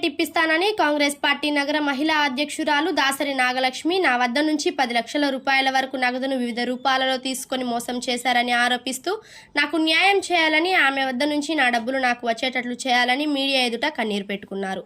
Ticket ఇప్పిస్తానని Congress party నగర మహిళా అధ్యక్షురాలు దాసరి నాగలక్ష్మి నా వద్ద నుంచి పది లక్షల రూపాయల వరకు నగదును వివిధ రూపాలలో తీసుకొని మోసం చేశారని ఆరోపిస్తూ నాకు న్యాయం చేయాలని ఆమె వద్ద నుంచి నా డబ్బులు నాకు వచ్చేటట్లు చేయాలని మీడియా ఎదుట కన్నీరు పెట్టుకున్నారు.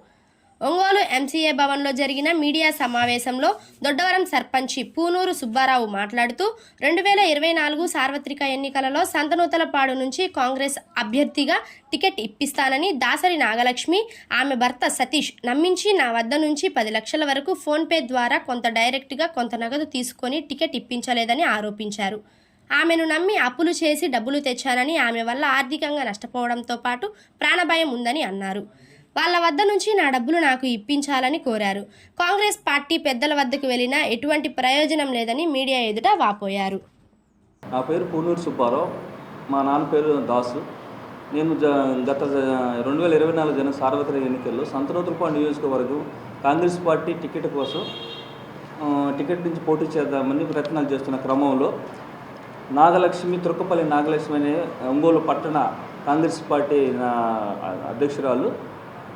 ఒంగోలు ఎంసీఏ భవన్లో జరిగిన మీడియా సమావేశంలో దొడ్డవరం సర్పంచి పూనూరు సుబ్బారావు మాట్లాడుతూ రెండు వేల ఇరవై నాలుగు సార్వత్రిక ఎన్నికలలో సంతనూతలపాడు నుంచి కాంగ్రెస్ అభ్యర్థిగా టికెట్ ఇప్పిస్తానని దాసరి నాగలక్ష్మి ఆమె భర్త సతీష్ నమ్మించి నా వద్ద నుంచి పది లక్షల వరకు ఫోన్పే ద్వారా కొంత డైరెక్ట్గా కొంత నగదు తీసుకొని టికెట్ ఇప్పించలేదని ఆరోపించారు. ఆమెను నమ్మి అప్పులు చేసి డబ్బులు తెచ్చానని ఆమె వల్ల ఆర్థికంగా నష్టపోవడంతో పాటు ప్రాణభయం ఉందని అన్నారు. వాళ్ళ వద్ద నుంచి నా డబ్బులు నాకు ఇప్పించాలని కోరారు. కాంగ్రెస్ పార్టీ పెద్దల వద్దకు వెళ్ళినా ఎటువంటి ప్రయోజనం లేదని మీడియా ఎదుట వాపోయారు. నా పేరు పూనూరు సుబ్బారావు. మా నాన్న పేరు దాసు. నేను గత రెండు వేల ఇరవై నాలుగు జన సార్వత్రిక ఎన్నికల్లో సంతనూతలపాడు నియోజకవర్గం కాంగ్రెస్ పార్టీ టికెట్ కోసం టికెట్ నుంచి పోటీ చేద్దామని ప్రయత్నాలు చేస్తున్న క్రమంలో నాగలక్ష్మి తుర్కపల్లి నాగలక్ష్మి అనే ఒంగోలు పట్టణ కాంగ్రెస్ పార్టీ నా అధ్యక్షురాలు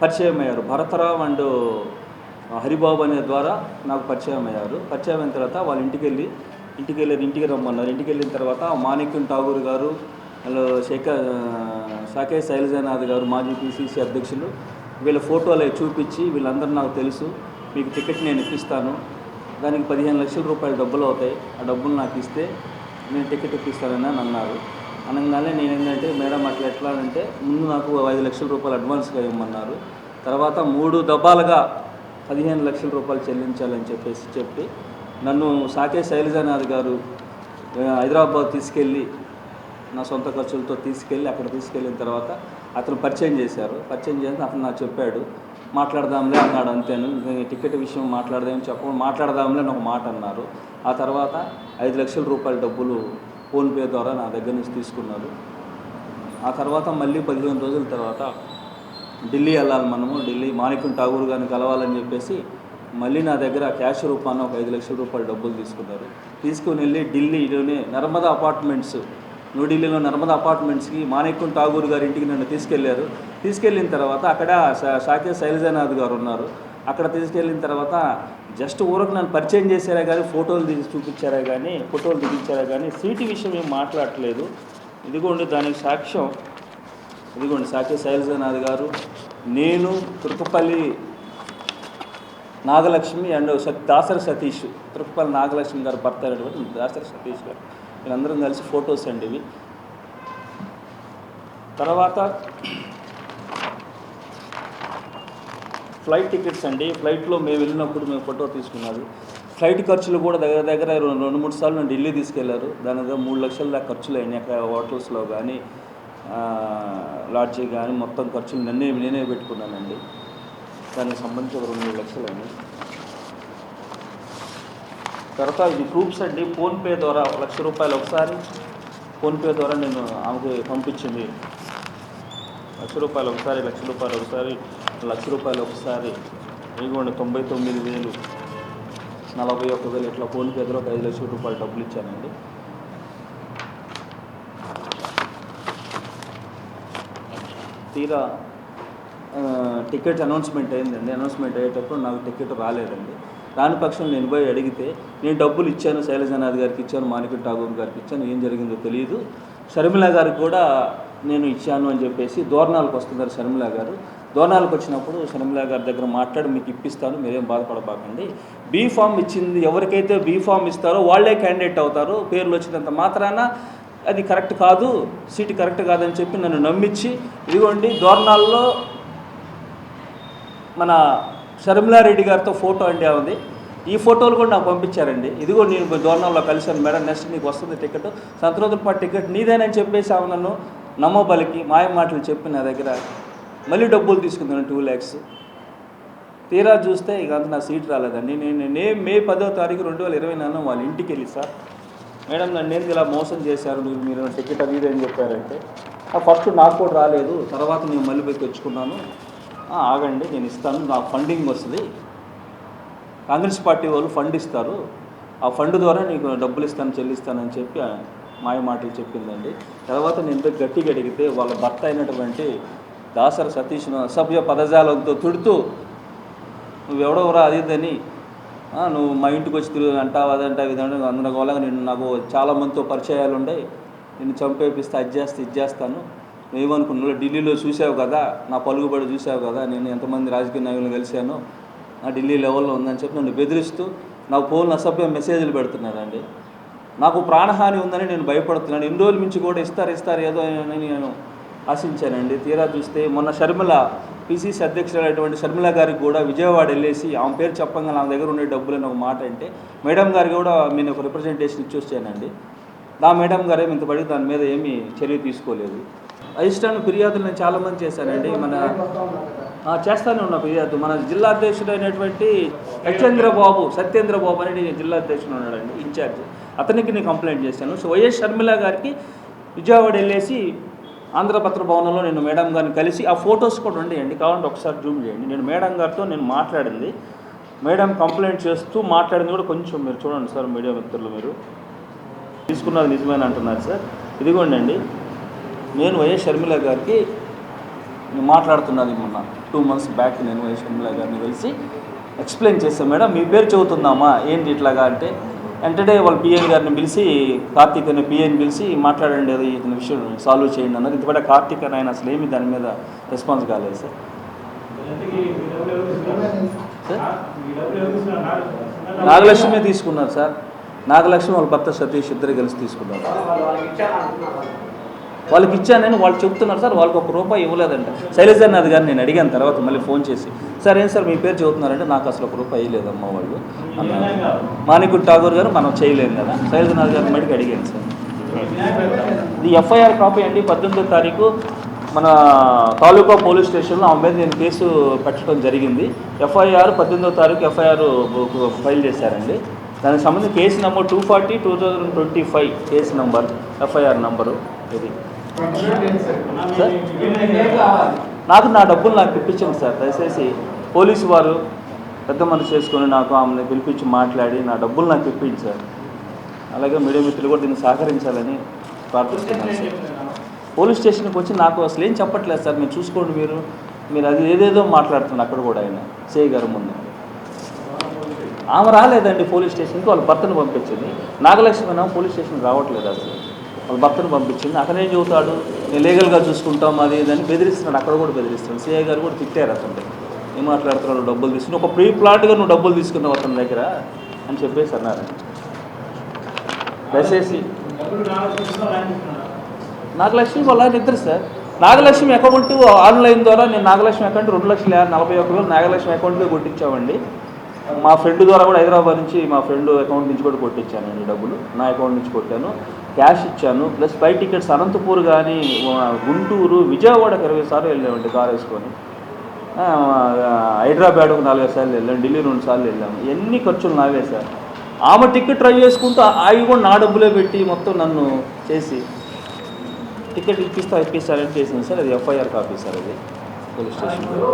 పరిచయం అయ్యారు భరతరావు అండ్ హరిబాబు అనే ద్వారా నాకు పరిచయం అయ్యారు పరిచయం అయిన తర్వాత వాళ్ళ ఇంటికి వెళ్ళి ఇంటికి వెళ్ళారు ఇంటికి రమ్మన్నారు. ఇంటికి వెళ్ళిన తర్వాత మాణిక్యం ఠాగూర్ గారు వాళ్ళు శేఖర్ షాకే శైలజనాథ్ గారు మాజీ పిసిసి అధ్యక్షులు వీళ్ళ ఫోటోలు చూపించి వీళ్ళందరూ నాకు తెలుసు. మీకు టికెట్ నేను ఇప్పిస్తాను. దానికి పదిహేను లక్షల రూపాయలు డబ్బులు అవుతాయి. ఆ డబ్బులు నాకు ఇస్తే నేను టికెట్ ఇప్పిస్తానని అన్నారు. అనగానే నేను ఏంటంటే మేడం అట్లా ఎట్లా అంటే ముందు నాకు ఐదు లక్షల రూపాయలు అడ్వాన్స్గా ఇవ్వమన్నారు. తర్వాత మూడు దబ్బాలుగా పదిహేను లక్షల రూపాయలు చెల్లించాలని చెప్పేసి చెప్పి నన్ను సాకే శైలజానాథ్ గారు హైదరాబాద్ తీసుకెళ్ళి నా సొంత ఖర్చులతో తీసుకెళ్ళి అక్కడ తీసుకెళ్ళిన తర్వాత అతను పరిచయం చేశారు. పరిచయం చేసి అతను నాకు చెప్పాడు మాట్లాడదాంలే అన్నాడు. అంతేను. టికెట్ విషయం మాట్లాడదామని చెప్పకుండా మాట్లాడదాంలే అని ఒక మాట అన్నారు. ఆ తర్వాత ఐదు లక్షల రూపాయల డబ్బులు ఫోన్పే ద్వారా నా దగ్గర నుంచి తీసుకున్నారు. ఆ తర్వాత మళ్ళీ పదిహేను రోజుల తర్వాత ఢిల్లీ వెళ్ళాలి మనము. ఢిల్లీ మాణిక్యం ఠాగూర్ గారిని కలవాలని చెప్పేసి మళ్ళీ నా దగ్గర క్యాష్ రూపాన ఒక ఐదు లక్షల రూపాయలు డబ్బులు తీసుకున్నారు. తీసుకుని వెళ్ళి ఢిల్లీలోనే నర్మదా అపార్ట్మెంట్స్ న్యూఢిల్లీలో నర్మదా అపార్ట్మెంట్స్కి మాణిక్యం ఠాగూర్ గారి ఇంటికి నన్ను తీసుకెళ్ళారు. తీసుకెళ్ళిన తర్వాత అక్కడ శా- షాకే శైలజానాథ్ గారు ఉన్నారు. అక్కడ తీసుకెళ్ళిన తర్వాత జస్ట్ ఊరకు నన్ను పరిచయం చేశారా కానీ ఫోటోలు తీసి చూపించారా కానీ ఫోటోలు దిగించారా కానీ సీటు విషయం ఏం మాట్లాడట్లేదు. ఇదిగోండి దానికి సాక్ష్యం. ఇదిగోండి సాక్షి శైలజనాథ్ గారు. నేను తుర్కపల్లి నాగలక్ష్మి అండ్ దాసరి సతీష్ తుర్కపల్లి నాగలక్ష్మి గారు భర్త అయినటువంటి దాసరి సతీష్ గారు. వీళ్ళందరం కలిసి ఫొటోస్ అండి ఇవి. తర్వాత ఫ్లైట్ టికెట్స్ అండి. ఫ్లైట్లో మేము వెళ్ళినప్పుడు మేము ఫోటో తీసుకున్నారు ఫ్లైట్ ఖర్చులు కూడా దగ్గర దగ్గర రెండు రెండు మూడు సార్లు నేను ఢిల్లీ తీసుకెళ్ళారు. దాని దగ్గర మూడు లక్షల దాకా ఖర్చులు అయినాయి అక్కడ హోటల్స్లో కానీ లాడ్జీ కానీ మొత్తం ఖర్చులు నన్నే నేనే పెట్టుకున్నానండి. దానికి సంబంధించి రెండు మూడు లక్షలు అండి తర్వాత ఇది ప్రూఫ్స్ అండి. ఫోన్పే ద్వారా లక్ష రూపాయలు ఒకసారి ఫోన్పే ద్వారా నేను ఆమెకి పంపించింది. లక్ష రూపాయలు ఒకసారి లక్ష రూపాయలు ఒకసారి లక్ష రూపాయలు ఒకసారి. ఇదిగోండి తొంభై తొమ్మిది వేలు. నలభై ఒక్క వేలు. ఇట్లా ఫోన్పే ద్వారా ఒక ఐదు లక్షల రూపాయలు డబ్బులు ఇచ్చానండి. తీరా టికెట్ అనౌన్స్మెంట్ అయిందండి. అనౌన్స్మెంట్ అయ్యేటప్పుడు నాకు టికెట్ రాలేదండి. రాని పక్షంలో నేను పోయి అడిగితే నేను డబ్బులు ఇచ్చాను శైలజనాథ్ గారికి ఇచ్చాను మాణిక ఠాగూర్ గారికి ఇచ్చాను ఏం జరిగిందో తెలియదు షర్మిల గారికి కూడా నేను ఇచ్చాను అని చెప్పేసి దోర్నాలకు వస్తున్నారు శర్మిలా గారు. దోర్నాలకు వచ్చినప్పుడు శర్మిలా గారి దగ్గర మాట్లాడి మీకు ఇప్పిస్తాను మీరేం బాధపడబాకండి. బీ ఫామ్ ఇచ్చింది ఎవరికైతే బీ ఫామ్ ఇస్తారో వాళ్ళే క్యాండిడేట్ అవుతారు. పేర్లు వచ్చినంత మాత్రాన అది కరెక్ట్ కాదు సీటు కరెక్ట్ కాదని చెప్పి నన్ను నమ్మించి ఇదిగోండి దోర్నాల్లో మన షర్మిలారెడ్డి గారితో ఫోటో అండి ఉంది. ఈ ఫోటోలు కూడా నాకు పంపించారండి. ఇదిగో నేను దోర్నాల్లో కలిశాను మేడం నెక్స్ట్ నీకు వస్తుంది టికెట్. సంతరోజుల టికెట్ నీదేనని చెప్పేసి ఆమె నన్ను నమ్మబలికి మాయ మాటలు చెప్పి నా దగ్గర మళ్ళీ డబ్బులు తీసుకుందాను టూ ల్యాక్స్. తీరా చూస్తే ఇక అంత నా సీట్ రాలేదండి. నేను నే మే పదో తారీఖు రెండు వేల ఇరవై నాలుగు వాళ్ళ ఇంటికి వెళ్ళి సార్. మేడం నన్ను ఏంది ఇలా మోసం చేశారు? మీరు మీరు టికెట్ అది అని చెప్పారంటే ఫస్ట్ నాకు కూడా రాలేదు. తర్వాత నేను మళ్ళీ పోయి తెచ్చుకున్నాను. ఆగండి నేను ఇస్తాను. నాకు ఫండింగ్ వస్తుంది. కాంగ్రెస్ పార్టీ వాళ్ళు ఫండ్ ఇస్తారు. ఆ ఫండ్ ద్వారా నీకు డబ్బులు ఇస్తాను చెల్లిస్తానని చెప్పి మాయ మాటలు చెప్పిందండి. తర్వాత నేను పోయి గట్టిగా అడిగితే వాళ్ళ భర్త అయినటువంటి దాసర సతీష్ను అసభ్య పదజాలంతో తుడుతూ నువ్వు అదిదని నువ్వు మా ఇంటికి వచ్చి తిరుగు అంటావు అదంటావు ఇదంటే అందుకోలేక నేను నాకు చాలామందితో పరిచయాలు ఉండే నిన్ను చంపేపిస్తే అది చేస్తే ఇది చేస్తాను. నువ్వేమనుకున్నావు? ఢిల్లీలో చూసావు కదా నా పలుకుబడి చూసావు కదా నేను ఎంతమంది రాజకీయ నాయకులను కలిశాను నా ఢిల్లీ లెవెల్లో ఉందని చెప్పి నన్ను బెదిరిస్తూ నా ఫోన్ అసభ్య మెసేజ్లు పెడుతున్నారండి. నాకు ప్రాణహాని ఉందని నేను భయపడుతున్నాను. ఎన్ని రోజుల నుంచి కూడా ఇస్తారు ఇస్తారు ఏదో అని నేను ఆశించానండి. తీరా చూస్తే మొన్న షర్మిల పిసిసి అధ్యక్షులైనటువంటి షర్మిల గారికి కూడా విజయవాడ వెళ్ళేసి ఆమె పేరు చెప్పంగా నా దగ్గర ఉండే డబ్బులని ఒక మాట అంటే మేడం గారికి కూడా నేను ఒక రిప్రజెంటేషన్ ఇచ్చి వచ్చానండి నా మేడం గారు ఏమి ఇంతపడి దాని మీద ఏమీ చర్య తీసుకోలేదు. అధిష్టానం ఫిర్యాదులు నేను చాలామంది చేశానండి. మన ఆ, చేస్తానే ఉన్న ఫిర్యాదు. మన జిల్లా అధ్యక్షుడైనటువంటి సత్యేంద్రబాబు సత్యేంద్రబాబు అని జిల్లా అధ్యక్షుడు ఉన్నాడండి ఇన్ఛార్జ్. అతనికి నేను కంప్లైంట్ చేశాను. సో వైఎస్ షర్మిల గారికి విజయవాడ వెళ్ళేసి ఆంధ్రపత్ర భవనంలో నేను మేడం గారిని కలిసి ఆ ఫొటోస్ కూడా ఉండేయండి కావాలంటే ఒకసారి జూమ్ చేయండి. నేను మేడం గారితో నేను మాట్లాడింది. మేడం కంప్లైంట్ చేస్తూ మాట్లాడింది కూడా కొంచెం మీరు చూడండి సార్ మీడియా మిత్రులు మీరు. తీసుకున్నది నిజమేనా అంటున్నారు సార్. ఇదిగోండి నేను వైఎస్ షర్మిల గారికి నేను మాట్లాడుతున్నది మొన్న టూ మంత్స్ బ్యాక్ నేను వైఎస్ షర్మిల గారిని కలిసి ఎక్స్ప్లెయిన్ చేస్తాను మేడం మీ పేరు చదువుతుందామా ఏంటి ఇట్లాగా అంటే వెంటనే వాళ్ళ పిఎన్ గారిని పిలిచి కార్తీక్ అనే పిఎన్ పిలిచి మాట్లాడండి అది ఇతని విషయం సాల్వ్ చేయండి అన్నారు. ఇంతపడే కార్తీక్ అని ఆయన అసలు ఏమి దాని మీద రెస్పాన్స్ కాలేదు సార్ నాగలక్ష్మి తీసుకున్నారు సార్. నాగలక్ష్మి వాళ్ళ భర్త సతీష్ ఇద్దరు కలిసి తీసుకున్నారు. వాళ్ళకి ఇచ్చానని వాళ్ళు చెప్తున్నారు సార్ వాళ్ళకి ఒక రూపాయి ఇవ్వలేదంట. శైలజానాథ్ గారిని నేను అడిగాను తర్వాత మళ్ళీ ఫోన్ చేసి సార్ ఏం సార్ మీ పేరు చెబుతున్నారంటే నాకు అసలు ఒక రూపాయి ఇవ్వలేదమ్మా వాళ్ళు. అన్నారు మాణికుడ్ ఠాగూర్ గారు మనం చేయలేము కదా. శైలజానాథ్ గారిని మడికి అడిగాను సార్. ఇది ఎఫ్ఐఆర్ కాపీ అండి పద్దెనిమిదో తారీఖు మన తాలూకా పోలీస్ స్టేషన్లో ఆమె మీద నేను కేసు పెట్టడం జరిగింది. ఎఫ్ఐఆర్ పద్దెనిమిదో తారీఖు ఎఫ్ఐఆర్ ఫైల్ చేశారండి. దానికి సంబంధించి case number two forty two thousand twenty five case number FIR number ఇది. నాకు నా డబ్బులు నాకు ఇప్పించండి సార్. దయచేసి పోలీసు వారు పెద్ద మనసు చేసుకొని నాకు ఆమెను పిలిపించి మాట్లాడి నా డబ్బులు నాకు ఇప్పించారు సార్. అలాగే మీడియా మిత్రులు కూడా దీన్ని సహకరించాలని ప్రార్థిస్తున్నాను సార్. పోలీస్ స్టేషన్కి వచ్చి నాకు అసలు ఏం చెప్పట్లేదు సార్. మీరు చూసుకోండి మీరు. మీరు అది ఏదేదో మాట్లాడుతున్నారు అక్కడ కూడా ఆయన సేయ్ గారు ముందు. ఆమె రాలేదండి పోలీస్ స్టేషన్కి వాళ్ళ భర్తను పంపించింది. నాగలక్ష్మి పోలీస్ స్టేషన్కి రావట్లేదు అసలు. వాళ్ళ భర్తను పంపించింది. అక్కడ ఏం చెబుతాడు నేను లీగల్గా చూసుకుంటాం అది ఇదని అని బెదిరిస్తున్నాడు. అక్కడ కూడా బెదిరిస్తున్నాడు. సిఐ గారు కూడా తిట్టారు అతను ఏం మాట్లాడుతున్నాడు డబ్బులు తీసుకుని ఒక ప్రీ ప్లాట్గా నువ్వు డబ్బులు తీసుకున్నావు అతని దగ్గర అని చెప్పేసి అన్నారు. దయచేసి నాగలక్ష్మి వాళ్ళ నిద్ర ఇద్దరు సార్. నాగలక్ష్మి అకౌంట్ ఆన్లైన్ ద్వారా నేను నాగలక్ష్మి అకౌంట్ రెండు లక్షల నలభై ఒక్క వేలు నాగలక్ష్మి అకౌంట్లో కొట్టించామండి. మా ఫ్రెండ్ ద్వారా కూడా హైదరాబాద్ నుంచి మా ఫ్రెండ్ అకౌంట్ నుంచి కూడా కొట్టించాను అండి డబ్బులు. నా అకౌంట్ నుంచి కొట్టాను. క్యాష్ ఇచ్చాను. ప్లస్ ఫ్లైట్ టికెట్స్ అనంతపూర్ కానీ గుంటూరు విజయవాడకి ఇరవై సార్లు వెళ్ళామండి కార్ వేసుకొని. హైదరాబాద్కు నాలుగైదు సార్లు వెళ్ళాం. ఢిల్లీ రెండు సార్లు వెళ్ళాము ఎన్ని ఖర్చులు నావే సార్ ఆమె టికెట్ ట్రై చేసుకుంటూ అవి కూడా నా డబ్బులే పెట్టి మొత్తం నన్ను చేసి టికెట్ ఇప్పిస్తా ఇప్పిస్తారని చేసింది సార్. అది ఎఫ్ఐఆర్ కాపీ సార్ అది. పోలీస్ స్టేషన్లో